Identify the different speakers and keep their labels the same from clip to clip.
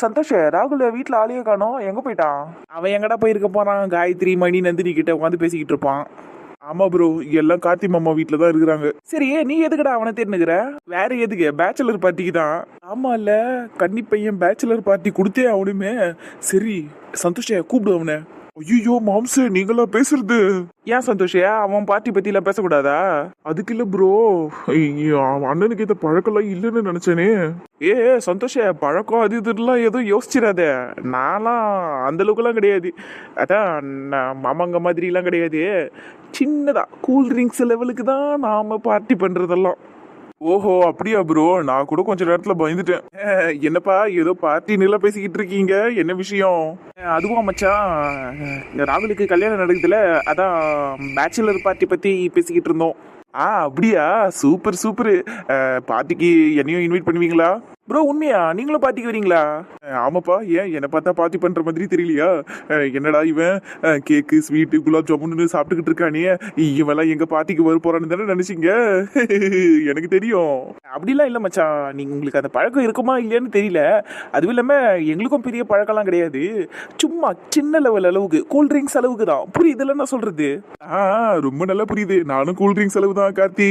Speaker 1: சந்தோஷ் ராகுல் வீட்டில் ஆளையே காணோம். எங்கே போயிட்டான்? அவன் எங்கடா போயிருக்க போறான்? காயத்ரி மணி நந்தினி கிட்ட உட்காந்து பேசிக்கிட்டு இருப்பான். ஆமா ப்ரோ எல்லாம் கார்த்தி மாமா வீட்டில் தான் இருக்கிறாங்க. சரி நீ எதுக்குடா அவனை தேர்ந்துக்கிற வேற எதுக்கு? பேச்சுலர் பார்ட்டிக்கு தான். ஆமா இல்ல கன்னி பையன் பேச்சுலர் பார்ட்டி கொடுத்தே அவனுமே சரி சந்தோஷ கூப்பிடு அவனை. ஐயோ மாம்ச நீங்களா பேசுறது? ஏன் சந்தோஷ? அவன் பார்ட்டி பத்தி எல்லாம் பேசக்கூடாதா? அதுக்கு இல்ல ப்ரோ அவன் அண்ணனுக்கு இந்த பழக்கம்லாம் இல்லைன்னு நினைச்சேனே. ஏ சந்தோஷ பழக்கம் அது இதெல்லாம் எதுவும் யோசிச்சிடாத. நான்லாம் அந்த அளவுக்குலாம் கிடையாது. அதான் மாமாங்க மாதிரிலாம் கிடையாது. சின்னதா கூல் ட்ரிங்க்ஸ் லெவலுக்கு தான் நாம பார்ட்டி பண்றதெல்லாம். ஓஹோ அப்படியா ப்ரோ நான் கூட கொஞ்ச நேரத்துல பயந்துட்டேன். என்னப்பா ஏதோ பார்ட்டி நில பேசிக்கிட்டு இருக்கீங்க? என்ன விஷயம்? அதுவும் அதுவா மச்சான் ராகுலுக்கு கல்யாணம் நடக்குதுல அதான் பேச்சுலர் பார்ட்டி பத்தி பேசிக்கிட்டு இருந்தோம். ஆ அப்படியா? Super super. பார்ட்டிக்கு என்னையும் இன்வைட் பண்ணுவீங்களா? ப்ரோ உண்மையா? நீங்களும் பார்ட்டிக்கு வரீங்களா ஆமாப்பா. ஏன்? என்னை பார்த்தா பார்ட்டி பண்ற மாதிரி தெரியலையா? என்னடா இவன்? கேக்கு ஸ்வீட்டு குலாப் ஜாமுன்னு சாப்பிட்டுக்கிட்டு இருக்கானே. இவெல்லாம் எங்க பார்ட்டிக்கு வர போறான்னு தானே நினைச்சீங்க? எனக்கு தெரியும். அப்படிலாம் இல்லை மச்சான். நீங்க உங்களுக்கு அந்த பழக்கம் இருக்குமா இல்லையான்னு தெரியல. அதுவும் இல்லாம எங்களுக்கும் பெரிய பழக்கம்லாம் கிடையாது. சும்மா சின்ன லெவல் அளவுக்கு கூல் ட்ரிங்க்ஸ் அளவுக்கு தான். புரியுதுல நான் சொல்றது? ஆ ரொம்ப நல்லா புரியுது. நானும் கூல் ட்ரிங்க்ஸ் அளவு தான் கார்த்தி.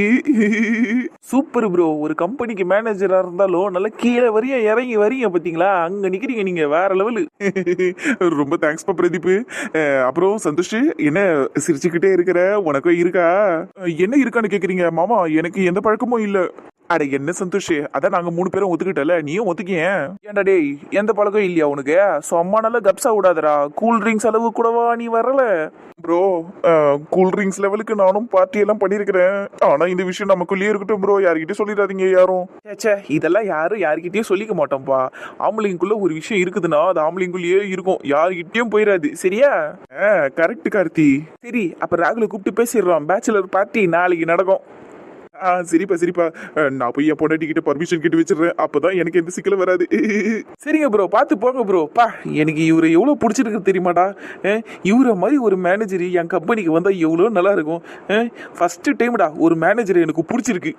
Speaker 1: சூப்பர் ப்ரோ ஒரு கம்பெனிக்கு மேனேஜரா இருந்தாலும் நல்லா கீழே வரையும் இறங்கி வரீங்க பாத்தீங்களா? அங்க நிற்கிறீங்க நீங்க வேற லெவலு. ரொம்ப தேங்க்ஸ்ப்பா பிரதீப் அஹ், அப்புறம் சந்தோஷ் என்ன சிரிச்சுக்கிட்டே இருக்கிற? உனக்கும் இருக்கா? என்ன இருக்கான்னு கேட்குறீங்க மாமா எனக்கு எந்த பழக்கமும் இல்ல. அட என்ன சந்தோஷ்? அதான் நாங்க மூணு பேரும் ஒத்துக்கிட்டல நீயும் ஒத்துக்கிய? ஏன்டா டேய் எந்த பழக்கம் இல்லையா உனக்கு? சும்மா நல்லா கப்ஸா விடாதடா. கூல் ட்ரிங்க்ஸ் அளவு கூடவா நீ வரல? ப்ரோ கூல் ட்ரிங்க்ஸ் லெவலுக்கு நானும் பார்ட்டி எல்லாம் பண்ணியிருக்கிறேன். ஆனா இந்த விஷயம் நமக்குள்ளேயே இருக்கட்டும் ப்ரோ யார்கிட்டயும் சொல்லிடாதீங்க யாரும். ச்சே இதெல்லாம் யாரும் யார்கிட்டயும் சொல்லிக்க மாட்டோம்ப்பா ஆம்பளைங்குள்ள ஒரு விஷயம் இருக்குதுன்னா அது ஆம்பளைங்குள்ளேயே இருக்கும். யார்கிட்டயும் போயிடாது. சரியா? கரெக்ட் கார்த்தி. சரி அப்ப ராகுல கூப்பிட்டு பேசிடுறோம். பேச்சுலர் பார்ட்டி நாளைக்கு நடக்கும். சரிப்பா சரிப்பா. நான் போய் என் பொண்டாட்டி கிட்ட பர்மிஷன் கேட்டு வச்சிடுறேன். அப்பதான் எனக்கு எந்த சிக்கலும் வராது. சரிங்க ப்ரோ பார்த்து போங்க ப்ரோ பா எனக்கு இவரை எவ்வளோ பிடிச்சிருக்கு தெரியுமாடா? இவரை மாதிரி ஒரு மேனேஜர் என் கம்பெனிக்கு வந்தா எவ்வளோ நல்லா இருக்கும். ஃபர்ஸ்ட் டைம்டா ஒரு மேனேஜர் எனக்கு பிடிச்சிருக்கு.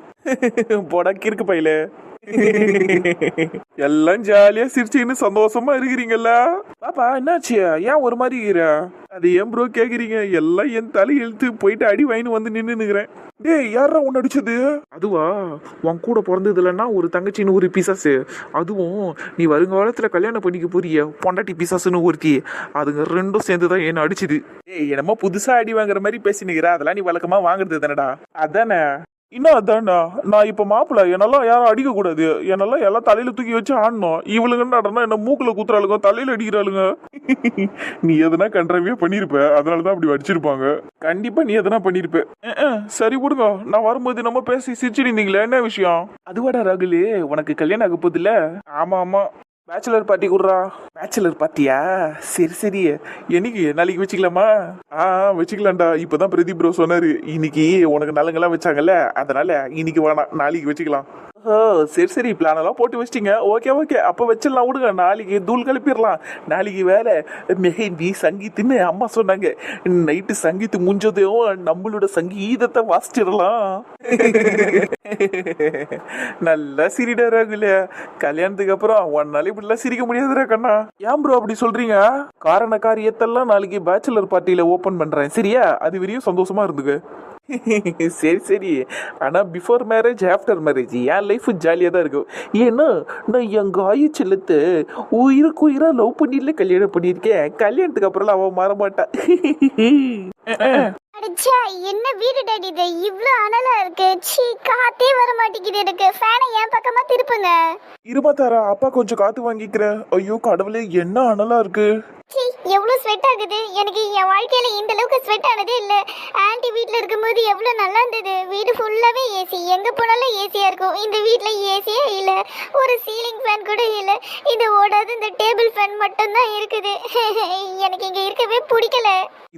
Speaker 1: போடா கிறுக்கு பையில. எல்லாம் ஜாலியா சிரிச்சுன்னு சந்தோஷமா இருக்கிறீங்கல்ல பாப்பா என்னாச்சு? ஏன் ஒரு மாதிரி இருக்கிற? அது ஏன் ப்ரோ கேக்குறீங்க? எல்லாம் என் தலை இழுத்து போயிட்டு அடி வாங்கின்னு வந்து நின்னுக்கிறேன் டேய் யாரா உன்னை அடிச்சது? அதுவா? உன் கூட பிறந்தது இல்லைன்னா ஒரு தங்கச்சின்னு ஒரு பிசாசு. அதுவும் நீ வருங்காலத்தில் கல்யாணம் பண்ணிக்க போறிய பொண்டாட்டி பிசாசுன்னு ஒருத்தி. அதுங்க ரெண்டும் சேர்ந்து தான் என்ன அடிச்சுது. ஏய் என்னமோ புதுசாக அடி வாங்குற மாதிரி பேசினுக்கிறா. அதெல்லாம் நீ வழக்கமாக வாங்குறது தானடா. அதானே? இன்னும் அதான்டா நான் இப்ப மாப்பிள்ள என்னெல்லாம் யாரும் அடிக்க கூடாது என்னெல்லாம் எல்லாம் தலையில தூக்கி வச்சு ஆடணும். இவளுங்க நடனா என்ன மூக்குல குத்துறாளுங்க தலையில அடிக்கிறாளுங்க. நீ எதனா கண்ட்ரவியா பண்ணிருப்ப. அதனாலதான் அப்படி அடிச்சிருப்பாங்க கண்டிப்பா நீ எதனா அஹ், சரி விடுங்க. நான் வரும்போது நம்ம பேசி சிரிச்சிருந்தீங்களே என்ன விஷயம்? அதுவாடா ராகுல் உனக்கு கல்யாணம் ஆக போகுதுல்ல? ஆமா ஆமா. பேச்சுலர் பார்ட்டி கூடுறா. பேச்சுலர் பார்ட்டியா சரி சரி. என்னைக்கு? நாளைக்கு வச்சுக்கலாமா? ஆ வச்சுக்கலாம்டா. இப்போதான் பிரதீப் ப்ரோ சொன்னாரு. இன்னைக்கு உனக்கு நலங்கெல்லாம் வச்சாங்கல்ல. அதனால இன்னைக்கு வேணாம். நாளைக்கு வச்சுக்கலாம். ஓ சரி சரி பிளான் எல்லாம் போட்டு வச்சிட்டீங்க. ஓகே ஓகே அப்போ வச்சிடலாம் விடுங்க. நாளைக்கு தூள் கிளப்பிடலாம் நாளைக்கு வேலை. மெஹந்தி சங்கீத்துன்னு அம்மா சொன்னாங்க. நைட்டு சங்கீத்து முடிஞ்சதையும் நம்மளோட சங்கீதத்தை வாசிச்சிடலாம். நல்லா சிரிடா ராகுல கல்யாணத்துக்கு அப்புறம் ஒன்னால இப்படிலாம் சிரிக்க முடியாதுடா கண்ணா. ஏன் ப்ரோ அப்படி சொல்றீங்க? காரண காரியத்தெல்லாம் நாளைக்கு பேச்சுலர் பார்ட்டியில ஓபன் பண்றேன். சரியா? அது வரையும் சந்தோஷமா இருந்துக்கு. சரி சரி. ஆனா பிஃபோர் மேரேஜ் ஆஃப்டர் மேரேஜ் என் லைஃப் ஜாலியாக தான் இருக்கும். ஏன்னா நான் எங்க ஆயு செல்லத்தை உயிருக்கு உயிரா லவ் பண்ணில கல்யாணம் பண்ணியிருக்கேன். கல்யாணத்துக்கு அப்புறம் அவன் மாற மாட்டா
Speaker 2: அடிச்சா என்ன வீடு டாடி இது? இவ்ளோ அனலா இருக்கு. சீ காத்தே வர மாட்டேங்குது எனக்கு. ஃபேனை என் பக்கமா திருப்புங்க.
Speaker 1: இருபத்தாரா அப்பா கொஞ்சம் காத்து வாங்கிக்கிறேன். ஐயோ கடவுளே என்ன அனலா இருக்கு.
Speaker 2: சீ எவ்வளோ ஸ்வெட் ஆகுது? எனக்கு என் வாழ்க்கையில இந்த அளவுக்கு ஸ்வெட் ஆனதே இல்ல. ஆன்ட்டி வீட்ல இருக்கும்போது எவ்வளோ நல்லா இருந்தது. வீடு ஃபுல்லாவே ஏசி எங்க போனாலும் ஏசியா இருக்கும். இந்த வீட்ல ஏசியே இல்ல. ஒரு சீலிங் ஃபேன் கூட இல்ல. இது ஓடாது இந்த டேபிள் ஃபேன் மட்டும்தான் இருக்குது. எனக்கு இங்க இருக்கவே பிடிக்கல.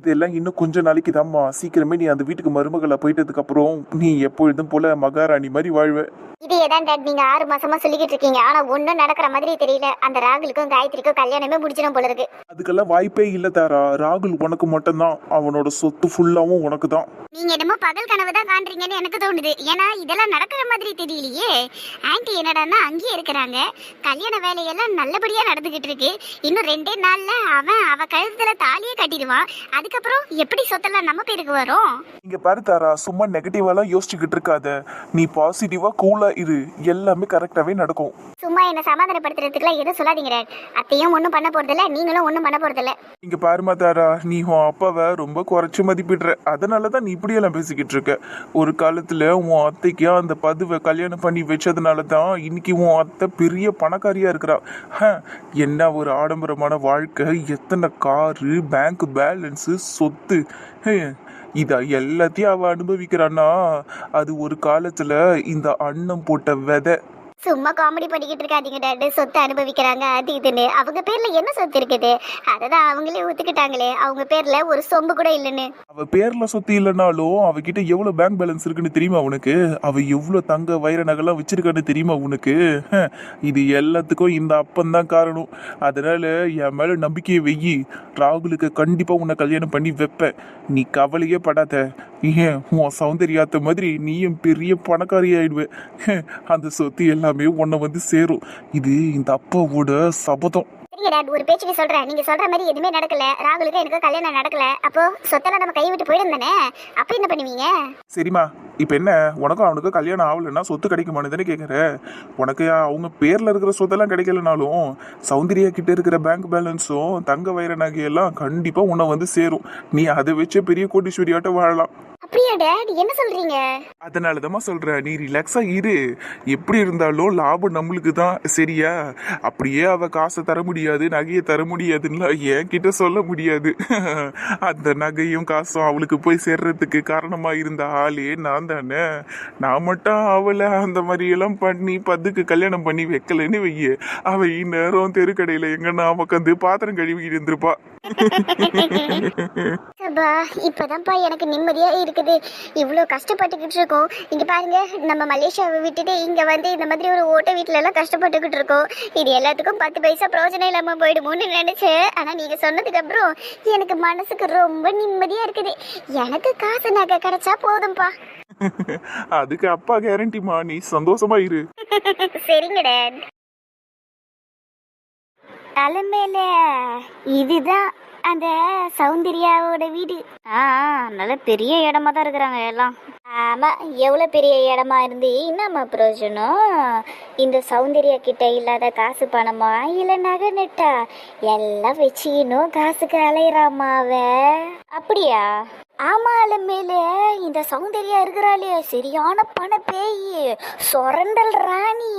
Speaker 1: இதெல்லாம் இன்னும் கொஞ்ச நாளைக்கு தாம்மா சீக்கிரமே நீ அந்த வீட்டுக்கு மருமகளா போயிட்டதுக்கு அப்புறம் நீ எப்பொழுதும் போல மகாராணி மாதிரி வாழ்வ.
Speaker 2: இதே தான் டாட் நீங்க ஆறு மாசமா சொல்லிக்கிட்டு இருக்கீங்க. ஆனா ஒன்னும் நடக்கிற மாதிரி தெரியல. அந்த ராகுலுக்கும் காயத்ரிக்கும் கல்யாணமே முடிச்சிடும் போல இருக்கு.
Speaker 1: அதுக்கெல்லாம் வாய்ப்பே இல்ல தாரா. ராகுல் உனக்கு மட்டும்தான். அவனோட சொத்து ஃபுல்லாவும் உனக்கு தான்
Speaker 2: நீங்க என்னமோ பகல் கனவு தான் காண்றீங்கன்னு எனக்கு தோணுது. ஏன்னா இதெல்லாம் நடக்கிற மாதிரி தெரியலையே. ஆன்ட்டி என்னடான்னா அங்கேயே இருக்கிறாங்க. கல்யாண வேலையெல்லாம் நல்லபடியா நடந்துகிட்டு இருக்கு. இன்னும் ரெண்டே நாள்ல அவன் அவ கழுத்துல தாலியே கட்டிடுவான். அதுக்கப்புறம் எப்படி சொத்தெல்லாம் நம்ம பேருக்கு வரும்?
Speaker 1: இங்க பாரு தாரா சும்மா நெகட்டிவாலாம் யோசிச்சுக்கிட்டு இருக்காத. நீ பாசிட்டிவா கூலா இரு. எல்லாமே கரெக்டாவே நடக்கும்.
Speaker 2: சும்மா என்ன சமாதானப்படுத்துறதுக்குலாம் எதுவும் சொல்லாதீங்க அத்தையும் ஒன்றும் பண்ண போறதில்ல நீங்களும் ஒன்றும் பண்ண போறதில்ல.
Speaker 1: இங்க பாருமா தாரா நீ உன் அப்பாவை ரொம்ப குறைச்சு மதிப்பிடுற. அதனாலதான் நீ இப்படியெல்லாம் பேசிக்கிட்டு இருக்க. ஒரு காலத்துல உன் அத்தைக்கு அந்த பதுவை கல்யாணம் பண்ணி வச்சதுனால தான் இன்னைக்கு உன் அத்தை பெரிய பணக்காரியா இருக்கிறா. ஹ, என்ன ஒரு ஆடம்பரமான வாழ்க்கை. எத்தனை காரு பேங்க் பேலன்ஸு சொத்து. இதை எல்லாத்தையும் அவ அனுபவிக்கிறான்னா அது ஒரு காலத்துல இந்த அன்னம் போட்ட விதை.
Speaker 2: சும்மா காமெடி பண்ணிக்கிட்டு இருக்காதீங்க டாடு சொத்து அனுபவிக்கிறாங்க அது இதுன்னு. அவங்க பேர்ல என்ன சொத்து இருக்குது? அதை தான் அவங்களே ஒத்துக்கிட்டாங்களே. அவங்க பேர்ல ஒரு சொம்பு கூட இல்லைன்னு.
Speaker 1: அவ பேர்ல சொத்து இல்லைனாலும் அவகிட்ட எவ்வளவு பேங்க் பேலன்ஸ் இருக்குன்னு தெரியுமா உனக்கு? அவ எவ்வளவு தங்க வைர நகைலாம் வச்சிருக்கான்னு தெரியுமா உனக்கு? ஹ, இது எல்லாத்துக்கும் இந்த அப்பந்தான் காரணம். அதனால என் மேல நம்பிக்கையை வெயி ராகுலுக்கு கண்டிப்பா உன்னை கல்யாணம் பண்ணி வைப்பேன். நீ கவலையே படாத. ஏன் உன் சௌந்தர்யாத்த மாதிரி நீயும் பெரிய பணக்காரி ஆயிடுவ. அந்த சொத்து எல்லாம் உன்னை வந்து சேரும். இது இந்த அப்பாவோட சபதம்.
Speaker 2: சரிங்க ஒரு பேச்சுக்கு சொல்றேன் நீங்க சொல்ற மாதிரி எதுவுமே நடக்கல. ராகுலுக்கு எனக்கு கல்யாணம் நடக்கல. அப்போ சொத்தெல்லாம் நம்ம கை விட்டு போயிடும் அப்ப என்ன பண்ணுவீங்க?
Speaker 1: சரிம்மா இப்போ என்ன? உனக்கும் அவனுக்கும் கல்யாணம் ஆகலைன்னா சொத்து கிடைக்குமான்னு தானே கேட்குற உனக்கு அவங்க பேரில் இருக்கிற சொத்தெல்லாம் கிடைக்கலனாலும் சௌந்தர்யா கிட்ட இருக்கிற பேங்க் பேலன்ஸும் தங்க வைர நகையெல்லாம் கண்டிப்பாக உன்னை வந்து சேரும். நீ அதை வச்சு பெரிய கோட்டீஸ்வரியாட்ட வாழலாம்.
Speaker 2: அப்படியா டாட் என்ன சொல்றீங்க?
Speaker 1: அதனால தான் சொல்கிறேன் நீ ரிலாக்ஸாக இரு. எப்படி இருந்தாலும் லாபம் நம்மளுக்கு தான் சரியா? அப்படியே அவ காசை தர முடியாது நகையை தர முடியாதுன்னா என்கிட்ட சொல்ல முடியாது. அந்த நகையும் காசும் அவளுக்கு போய் சேர்றதுக்கு காரணமாக இருந்த ஆளே நான் தானே. நான் மட்டும் அவளை அந்த மாதிரி எல்லாம் பண்ணி பத்துக்கு கல்யாணம் பண்ணி வைக்கலன்னு வைய. அவ இந்நேரம் தெருக்கடையில் எங்கன்னா உட்காந்து பாத்திரம் கழுவிக்கிட்டு இருந்திருப்பா.
Speaker 2: அப்பா இப்பதான்ப்பா எனக்கு நிம்மதியா இருக்குது. இவ்வளோ கஷ்டப்பட்டுக்கிட்டு இருக்கோம். இங்க பாருங்க நம்ம மலேசியாவை விட்டுட்டு இங்க வந்து இந்த மாதிரி ஒரு ஓட்ட வீட்ல எல்லாம் கஷ்டப்பட்டுக்கிட்டு இருக்கோம். இது எல்லாத்துக்கும் பத்து பைசா பிரயோஜனம் இல்லாம போயிடுமோன்னு நினைச்சேன். ஆனா நீங்க சொன்னதுக்கு அப்புறம் எனக்கு மனசுக்கு ரொம்ப நிம்மதியா இருக்குது. எனக்கு காசு நகை கிடைச்சா போதும்பா
Speaker 1: அதுக்கு அப்பா கேரண்டிமா நீ சந்தோஷமா இரு.
Speaker 2: சரிங்க டேட். தலைமையில இதுதான் அந்த சௌந்தர்யாவோட வீடு. ஆ நல்ல பெரிய இடமா தான் இருக்கிறாங்க எல்லாம். ஆமா எவ்வளவு பெரிய இடமா இருந்து என்னம்மா பிரயோஜனம்? இந்த சௌந்தர்யா கிட்ட இல்லாத காசு பணமா இல்ல நகை நெட்டா? எல்லாம் வச்சுக்கணும் காசுக்கு அலையறாமா அவ. அப்படியா? ஆமா மேலே இந்த சௌந்தர்யா இருக்கிறாளே சரியான பண பேய் சொரண்டல் ராணி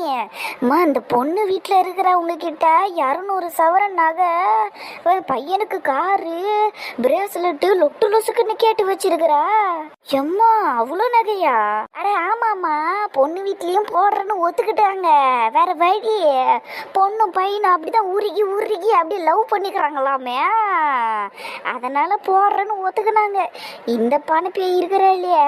Speaker 2: அம்மா இந்த பொண்ணு வீட்டில் இருக்கிறவங்க கிட்ட இரநூறு சவரன் நகை பையனுக்கு காரு பிரேஸ்லெட்டு லொட்டு லொசுக்குன்னு கேட்டு வச்சிருக்கிறா. எம்மா அவ்வளோ நகையா? அட ஆமாம்மா பொண்ணு வீட்லேயும் போடுறேன்னு ஒத்துக்கிட்டாங்க. வேற வழி பொண்ணும் பையனும் அப்படிதான் உருகி உருகி அப்படியே லவ் பண்ணிக்கிறாங்களாமே. அதனால போடுறேன்னு ஒத்துக்கினாங்க. இந்த பணப்பி இருக்கிற இல்லையா?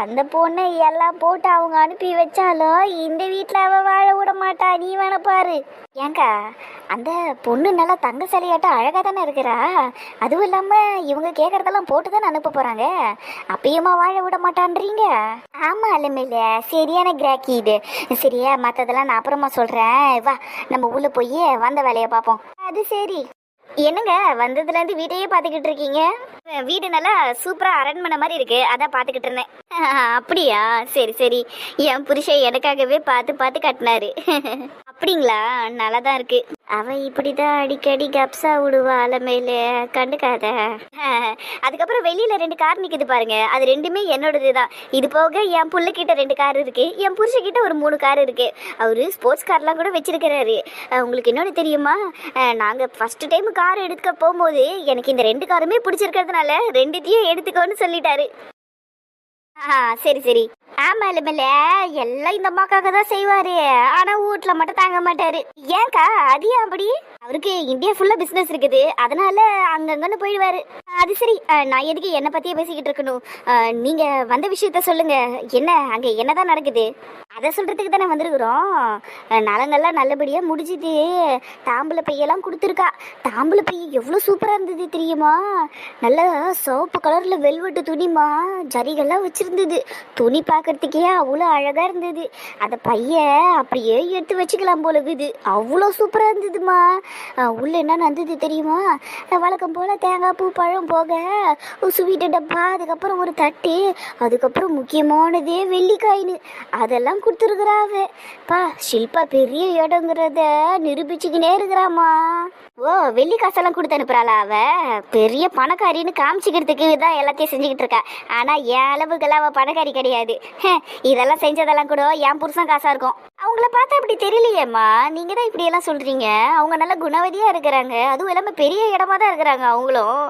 Speaker 2: அந்த பொண்ணை எல்லாம் போட்டு அவங்க அனுப்பி வச்சாலும் இந்த வீட்டில் அவ வாழ விட மாட்டா. நீ வேணா பாரு. ஏங்கா அந்த பொண்ணு நல்லா தங்க சிலையாட்டம் அழகாக தானே இருக்கிறா? அதுவும் இல்லாமல் இவங்க கேட்குறதெல்லாம் போட்டு தானே அனுப்ப போகிறாங்க அப்பயுமா வாழ விட மாட்டான்றீங்க? ஆமாம் இல்லைமில்ல சரியான கிராக்கி இது. சரியா மற்றதெல்லாம் நான் அப்புறமா சொல்கிறேன் வா நம்ம உள்ள போய் வந்த வேலையை பார்ப்போம். அது சரி. என்னங்க வந்ததுலேருந்து வீட்டையே பார்த்துக்கிட்டு இருக்கீங்க? வீடு நல்லா சூப்பராக அரண்மனை மாதிரி இருக்கு. அதான் பார்த்துக்கிட்டு இருந்தேன். அப்படியா? சரி சரி. என் புருஷன் எனக்காகவே பார்த்து பார்த்து கட்டினாரு. அப்படிங்களா? நல்லா தான் இருக்கு. அவ இப்படிதான் அடிக்கடி கப்ஸா விடுவா அலமையில கண்டுக்காத. அதுக்கப்புறம் வெளியில ரெண்டு கார் நிக்குது பாருங்க. அது ரெண்டுமே என்னோடது தான் இது போக என் புள்ள கிட்ட ரெண்டு கார் இருக்கு. என் புருஷன் கிட்ட ஒரு மூணு கார் இருக்கு. அவரு ஸ்போர்ட்ஸ் கார்லாம் கூட வச்சிருக்கிறாரு. உங்களுக்கு இன்னொன்று தெரியுமா? நாங்க ஃபர்ஸ்ட் டைம் கார் எடுக்க போகும்போது எனக்கு இந்த ரெண்டு காருமே பிடிச்சிருக்கிறதுனால ரெண்டுத்தையும் எடுத்துக்கோன்னு சொல்லிட்டாரு. ஆ சரி சரி. ஆமா இல்ல எல்லாம் இந்த அம்மாக்காக தான் செய்வாரு. ஆனா வீட்ல மட்டும் தாங்க மாட்டாரு. ஏன்க்கா அது அப்படி? அவருக்கு இந்தியா ஃபுல்லா பிசினஸ் இருக்குது. அதனால அங்கங்கன்னு போயிடுவாரு. அது சரி நான் எதுக்கு என்னை பத்தியே பேசிக்கிட்டு இருக்கணும்? அஹ், நீங்க வந்த விஷயத்த சொல்லுங்க. என்ன அங்க என்னதான் நடக்குது? அதை சொல்கிறதுக்கு தானே வந்திருக்கிறோம். நலங்கள்லாம் நல்லபடியாக முடிஞ்சுது தாம்பூல பையெல்லாம் கொடுத்துருக்கா. தாம்பூல பைய எவ்வளோ சூப்பராக இருந்தது தெரியுமா? நல்ல சிவப்பு கலரில் வெல்வெட்டு துணிமா ஜரிகள்லாம் வச்சுருந்தது. துணி பார்க்கறதுக்கே அவ்வளோ அழகாக இருந்தது. அந்த பைய அப்படியே எடுத்து வச்சுக்கலாம் போல இது அவ்வளோ சூப்பராக இருந்ததுமா உள்ளே என்ன நடந்தது தெரியுமா? வழக்கம் போல் தேங்காய் பூ பழம் போக ஒரு ஸ்வீட்டு டப்பா அதுக்கப்புறம் ஒரு தட்டு அதுக்கப்புறம் முக்கியமானதே வெள்ளிக்காயின்னு. அதெல்லாம் கொடுத்துருக்குறாவ பா ஷில்பா பெரிய இடங்கிறத நிரூபிச்சுக்கினே இருக்கிறாமா ஓ வெள்ளி காசெல்லாம் கொடுத்து அனுப்புறாளா அவ? பெரிய பணக்காரின்னு காமிச்சிக்கிறதுக்கு தான் எல்லாத்தையும் செஞ்சுக்கிட்டு இருக்கா. ஆனா என் அளவுக்கெல்லாம் அவ பணக்காரி கிடையாது. ஹே, இதெல்லாம் செஞ்சதெல்லாம் கூட என் புருஷன் காசா இருக்கும். அவங்கள பார்த்தா அப்படி தெரியலையேம்மா. நீங்க தான் இப்படி எல்லாம் சொல்றீங்க. அவங்க நல்லா குணவதியா இருக்கிறாங்க. அதுவும் இல்லாம பெரிய இடமா தான் இருக்கிறாங்க அவங்களும்.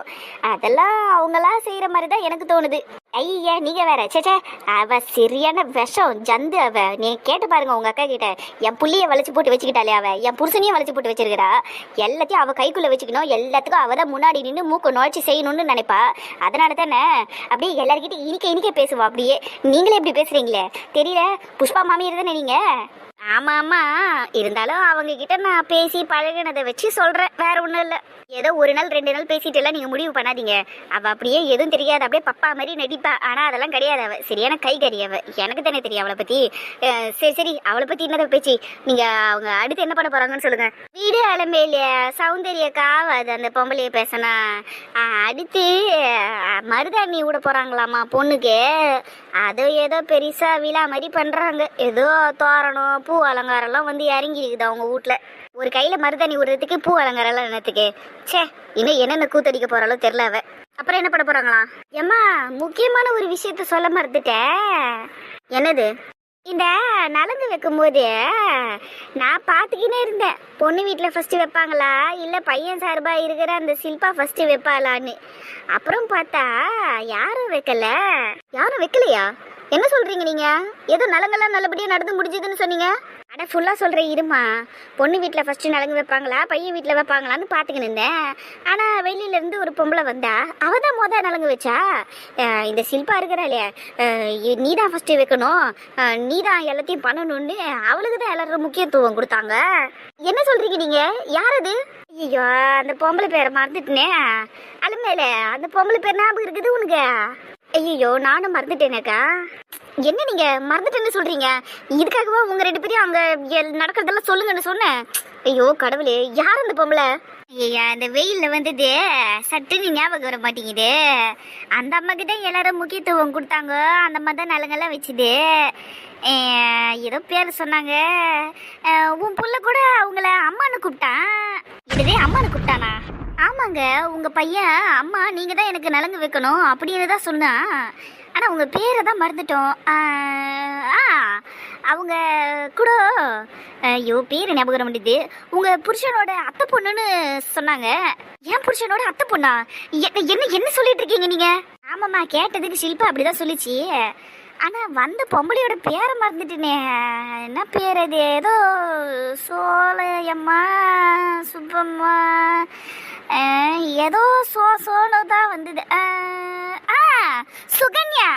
Speaker 2: அதெல்லாம் அவங்களா செய்யற மாதிரி தான் எனக்கு தோணுது. ஐயா நீங்க வேற. சேச்சே அவ சரியான விஷம் ஜந்து அவ. நீ கேட்டு பாருங்க உங்க அக்கா கிட்ட. என் புள்ளிய வளைச்சு போட்டு வச்சுக்கிட்டாலே அவ. என் புருஷனையும் வளைச்சு போட்டு வச்சிருக்கிறா. எல்லாத்தையும் அவ கைக்குள்ள வச்சுக்கணும். எல்லாத்துக்கும் அவ தான் முன்னாடி நின்று மூக்கு நுழைச்சி செய்யணும்னு நினைப்பா. அதனால தானே அப்படியே எல்லாருக்கிட்ட இனிக்க இனிக்க பேசுவா அப்படியே. நீங்களே இப்படி பேசுறீங்களே. தெரியல? புஷ்பா மாமியார் தானே நீங்க? ஆமா ஆமா இருந்தாலும் அவங்க கிட்ட நான் பேசி பழகினதை வச்சு சொல்றேன். வேற ஒண்ணும் இல்ல. ஏதோ ஒரு நாள் ரெண்டு நாள் பேசிட்டு எல்லாம் நீங்க முடிவு பண்ணாதீங்க. அவ அப்படியே எதுவும் தெரியாது. அப்படியே பப்பா மாதிரி நடிப்பா. ஆனா அதெல்லாம் கிடையாது அவ. சரியான கைகறி அவ. எனக்கு தானே தெரியும் அவளை பத்தி. சரி சரி. அவளை பத்தி என்னதை பேச்சு? நீங்க அவங்க அடுத்து என்ன பண்ண போறாங்கன்னு சொல்லுங்க. வீடு அலம்பே இல்லையா சௌந்தரிய அது அந்த பொம்பளைய பேசினா. அடுத்து மருதாணி விட போறாங்களாமா பொண்ணுக்கு. அது ஏதோ பெருசா விழா மாதிரி பண்றாங்க. ஏதோ தோரணம் பூ அலங்காரம்லாம் வந்து இறங்கி இருக்குது அவங்க வீட்ல? ஒரு கையில் மருதாணி விடுறதுக்கு பூ அலங்காரம்லாம் என்னத்துக்கு? ச்சே இன்னும் என்னென்ன கூத்தடிக்க போறாளோ தெரில அவ. அப்புறம் என்ன பண்ண போறாங்களா ஏம்மா முக்கியமான ஒரு விஷயத்த சொல்ல மறந்துட்டேன் என்னது? இந்த நலங்கு வைக்கும்போது நான் பார்த்துக்கினே இருந்தேன். பொண்ணு வீட்டில் ஃபஸ்ட்டு வைப்பாங்களா? இல்லை பையன் சார்பாக இருக்கிற அந்த சில்பா ஃபஸ்ட்டு வைப்பாளான்னு. அப்புறம் பார்த்தா யாரும் வைக்கல. யாரும் வைக்கலையா? என்ன சொல்றீங்க நீங்க? ஏதோ நலங்கெல்லாம் நல்லபடியா நடந்து முடிஞ்சதுன்னு சொன்னீங்க. அட ஃபுல்லா சொல்றேன் இருமா பொண்ணு வீட்டுல ஃபர்ஸ்ட் நலங்கு வைப்பாங்களா பையன் வீட்டுல வைப்பாங்களான்னு பாத்துக்கிட்டு இருந்தேன். ஆனா வெளியில இருந்து ஒரு பொம்பளை வந்தா அவ தான் மொத நலங்கு வச்சா? அஹ் இந்த சில்பா இருக்கிறாளே நீ தான் ஃபர்ஸ்ட் வைக்கணும். நீ தான் எல்லாத்தையும் பண்ணணும்னு அவளுக்கு தான் எல்லாரும் முக்கியத்துவம் கொடுத்தாங்க. என்ன சொல்றீங்க நீங்க? யார் அது? ஐயோ அந்த பொம்பளை பேரை மறந்துட்டுனே. அலுமையில அந்த பொம்பளை பேர் ஞாபகம் இருக்குது உனக்கு? ஐயோ நானும் மறந்துட்டேனேக்கா. என்ன நீங்க மறந்துட்டேன்னு சொல்றீங்க? இதுக்காகவா உங்க ரெண்டு பேரையும் அங்க நடக்கிறதெல்லாம் சொல்லுங்கன்னு சொன்னேன். ஐயோ கடவுளே யார் அந்த பொம்பளை? ஐயா இந்த வெயில்ல வந்தது சட்டுன்னு ஞாபகம் வர மாட்டேங்குது. அந்த அம்மாக்கு தான் எல்லாரும் முக்கியத்துவம் கொடுத்தாங்க. அந்த அம்மா தான் நலங்கெல்லாம் வச்சுது ஏதோ பேர் சொன்னாங்க. உன் புள்ள கூட அவங்கள அம்மான்னு கூப்பிட்டான். ஆமாங்க உங்கள் பையன் அம்மா நீங்கள் தான் எனக்கு நலங்கு வைக்கணும் அப்படின்னு தான் சொன்னான். ஆனால் உங்கள் பேரை தான் மறந்துட்டோம். ஆ அவங்க கூட ஐயோ பேர் ஞாபகம் முடியுது உங்கள் புருஷனோட அத்தை பொண்ணுன்னு சொன்னாங்க. என் புருஷனோட அத்தை பொண்ணா? என்ன என்ன சொல்லிட்டு இருக்கீங்க நீங்கள் ஆமாம்மா கேட்டதுக்கு ஷில்பா அப்படிதான் சொல்லிச்சு. ஆனால் வந்த பொம்பளையோட பேரை மறந்துட்டேனே. என்ன பேர் அது ஏதோ சோலையம்மா சுப்பம்மா ஏதோ சோ சோனு தான் வந்தது. ஆ சுகன்யா.